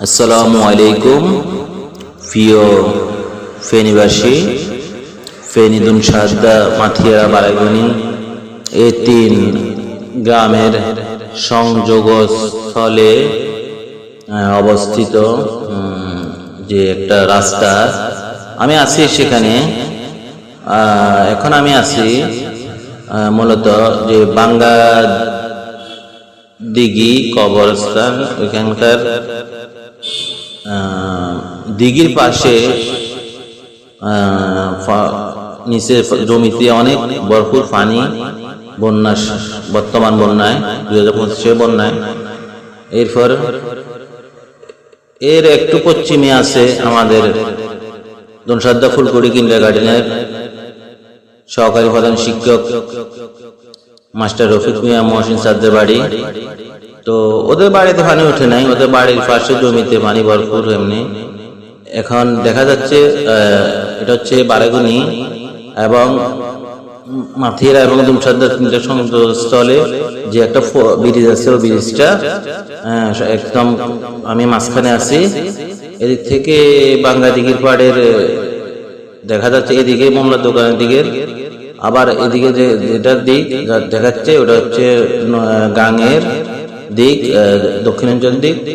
আসসালামু আলাইকুম, প্রিয় ফেনীবাসী, ফেনীদুন সাদ্দা মাথিয়া বারাগুনি এই তিন গ্রামের সংযোগস্থলে অবস্থিত যে একটা রাস্তা। আমি আছি সেখানে। এখন আমি আছি মূলত যে বাঙ্গা দিঘি কবরস্থান, ওইখানকার দিঘির পাশে নিচে জমিতে অনেক ভরপুর পানি বন্যা বর্তমান বন্যায়, দুই হাজার পঁচিশে বন্যায়। এরপর এর একটু পশ্চিমে আছে আমাদের দনসাদ্দা ফুলকুড়ি কিন্ডার গার্ডেনের সহকারী প্রধান শিক্ষক মাস্টার রফিক মিয়া মহসিন সাদ্দের বাড়ি। তো ওদের বাড়িতে পানি ওঠে নাই ওদের বাড়ির পাশে জমিতে পানি ভরপুর এমনি। এখন দেখা যাচ্ছে এটা হচ্ছে বারেগুনি এবং মাথিরা এবং দুমসাদ্দার তিনটা স্থলে যে একটা ব্রিজ আছে ওই ব্রিজটা আহ, একদম আমি মাঝখানে আছি। এদিক থেকে বাংলা দিঘির পাড়ের দেখা যাচ্ছে এদিকে মোমলার দোকানের দিকে। আবার এদিকে যে যেটার দিক দেখাচ্ছে ওটা হচ্ছে গাঙের দিক দক্ষিণাঞ্চল দিক,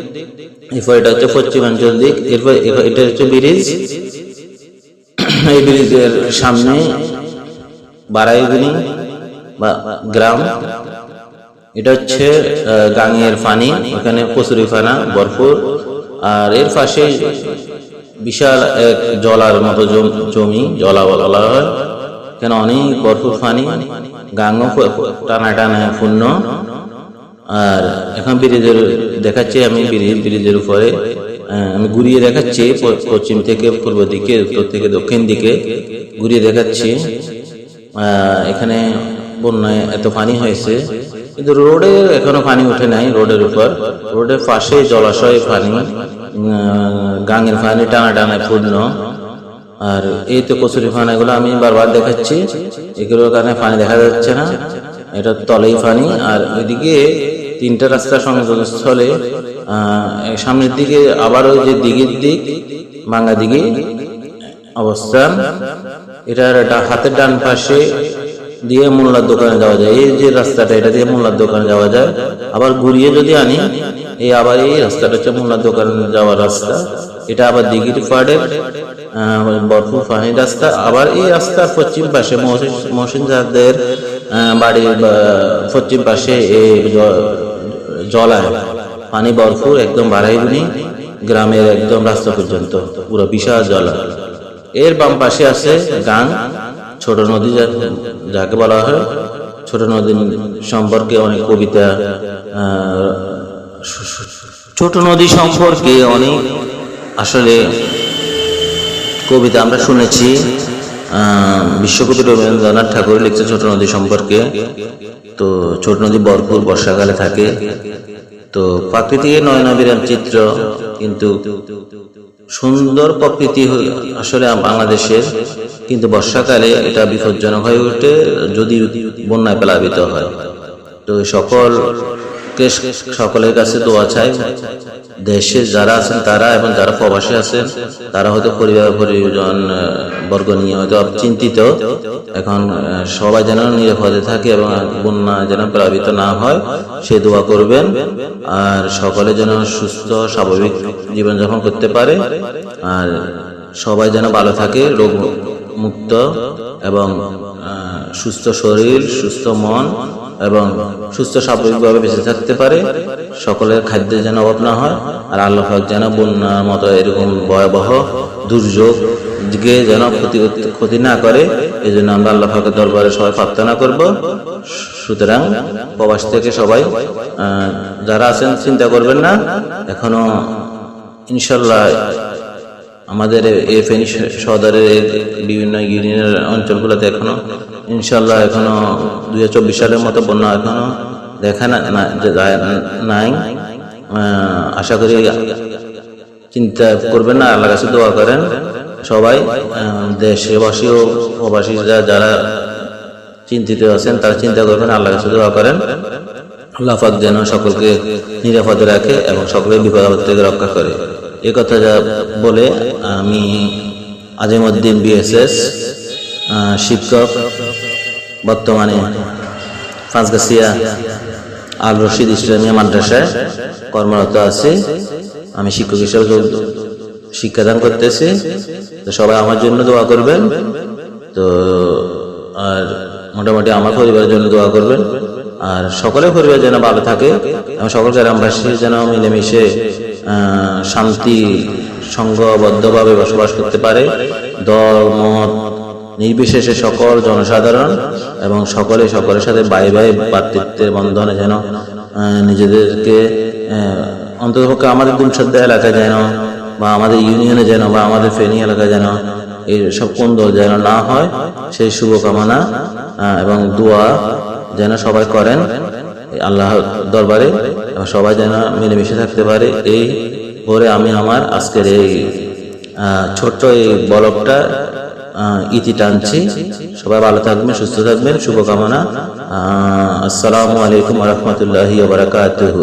এরপর এটা হচ্ছে পশ্চিমাঞ্চল দিক, এরপর এটা হচ্ছে ব্রিজ। এই ব্রিজের সামনে বারাইগুনি বা গ্রাম। এটা হচ্ছে গাঙের পানি ওখানে কচুরি ফানা ভরপুর। আর এর পাশে বিশাল এক জলার মতো জম- জলা বলা হয়। এখানে অনেক ভরপুর পানি গাঙও প- টানা টানা পূর্ণ। আর এখন ব্রিজের দেখাচ্ছি, আমি ব্রিজ, ব্রিজের উপরে আমি ঘুরিয়ে দেখাচ্ছি পশ্চিম থেকে, পূর্ব দিকে, উত্তর থেকে, দক্ষিণ দিকে ঘুরিয়ে দেখাচ্ছি। এখানে বন্যায় এত পানি হয়েছে, কিন্তু রোডে এখনও পানি উঠে নাই রোডের উপর। রোডের পাশে জলাশয় পানি গাঙের পানি টানা টানায় পূর্ণ। আর এই তো কচুরি পানা এগুলো আমি বারবার দেখাচ্ছি, এগুলোর কারণে পানি দেখা যাচ্ছে না, এটা তলেই পানি, আর ওইদিকে তিনটা রাস্তা সংযোগস্থলে সামনের দিকে আবারও যে দিঘির দিক বাংলা দিঘি অবস্থান এটার হাতের ডান পাশে দিয়ে মোল্লার দোকানে যাওয়া যায়। এই যে রাস্তাটা এটা দিয়ে মোল্লার দোকানে যাওয়া যায়। আবার ঘুরিয়ে যদি আনি এই আবার এই রাস্তাটা হচ্ছে মোল্লার দোকানে যাওয়ার রাস্তা। এটা আবার দিঘির পাড়ের বরফুর পানির রাস্তা। আবার এই রাস্তার পশ্চিম পাশে মহসিন- মহসিন জাহাদের বাড়ির পশ্চিম পাশে এই জলায়। পানি ভরপুর একদম বাড়াইগুনি গ্রামের একদম রাস্তা পর্যন্ত, পুরো বিশাল জলা এর বাম পাশে আছে গান, ছোট নদী যাকে বলা হয়। ছোট নদী সম্পর্কে অনেক কবিতা ছোট নদী সম্পর্কে অনেক আসলে কবিতা আমরা শুনেছি। বিশ্বকবি রবীন্দ্রনাথ ঠাকুর লিখছে ছোট নদী সম্পর্কে। তো ছোট নদী ভরপুর বর্ষাকালে থাকে। তো প্রাকৃতিক নয়নাবিরাম চিত্র কিন্তু সুন্দর প্রকৃতি আসলে বাংলাদেশের। কিন্তু বর্ষাকালে এটা বিপজ্জনক হয়ে ওঠে যদি বন্যায় প্লাবিত হয়। তো সকলকে সকলের কাছে দোয়া চাই। দেশে যারা আছেন তারা এবং যারা প্রবাসী আছেন, তারা হয়তো পরিবার, পরিজন বর্গ নিয়ে হয়তো চিন্তিত, এখন সবাই যেন নিরাপদে থাকে এবং বন্যা যেন প্লাবিত না হয়, সে দোয়া করবেন, আর সকলে যেন সুস্থ, স্বাভাবিক জীবনযাপন করতে পারে, আর সবাই যেন ভালো থাকে, রোগ মুক্ত এবং সুস্থ শরীর, সুস্থ মন এবং সুস্থ স্বাভাবিকভাবে বেঁচে থাকতে পারে, সকলের খাদ্যের যেন অভাব না হয়, আর আল্লাহ যেন বন্যার মতো এরকম ভয়াবহ, দুর্যোগ কে যেন ক্ষতি ক্ষতি না করে এই জন্য আমরা আল্লাহ দরবারে সবাই প্রার্থনা করব। সুতরাং প্রবাস থেকে সবাই যারা আছেন, চিন্তা করবেন না। এখনও ইনশাল্লাহ আমাদের এই ফেনী সদরের বিভিন্ন ইউনিয়নের অঞ্চলগুলোতে এখনও ইনশাল্লাহ এখনও দুই হাজার চব্বিশ সালের মতো বন্যা এখনও দেখা নাই। আশা করি চিন্তা করবেন না আল্লাহ কাছে দোয়া করেন। সবাই দেশবাসী ও প্রবাসী যারা চিন্তিত আছেন, তারা চিন্তা করবেন আল্লাহ কাছে দোয়া করেন। আল্লাহ যেন সকলকে নিরাপদে রাখে এবং সকলের বিপদ থেকে রক্ষা করে। এ কথা যা বলে, আমি আজিমুদ্দিন বিএসএস শিক্ষক, বর্তমানে পাঁচগাছিয়া আল রশিদ ইসলামিয়া মাদ্রাসায় কর্মরত আছি। আমি শিক্ষক হিসেবে শিক্ষাদান করতেছি। তো সবাই আমার জন্য দোয়া করবেন। তো আর মোটামুটি আমার পরিবারের জন্য দোয়া করবেন। আর সকলের পরিবার যেন ভালো থাকে এবং সকল গ্রামবাসী যেন মিলেমিশে শান্তি, সংঘবদ্ধভাবে বসবাস করতে পারে। দল, মত, নির্বিশেষে সকল জনসাধারণ এবং সকলে সকলের সাথে ভাই ভাই ভাতৃত্বের বন্ধনে যেন নিজেদেরকে অন্ততপক্ষে আমাদের দুমসাদ্দা এলাকায় যেন বা আমাদের ইউনিয়নে যেন বা আমাদের ফেনী এলাকায় যেন এই সব কোন্দল যেন না হয়, সেই শুভকামনা এবং দোয়া যেন সবাই করেন আল্লাহ দরবারে সবাই যেন মিলেমিশে থাকতে পারে। এই বলে আমি আমার আজকের এই ছোট্ট এই বলকটা ইতি টানছি। সবাই ভালো থাকবেন, সুস্থ থাকবেন, শুভকামনা। আসসালামু আলাইকুম রহমতুল্লাহি বারাকাতুহু।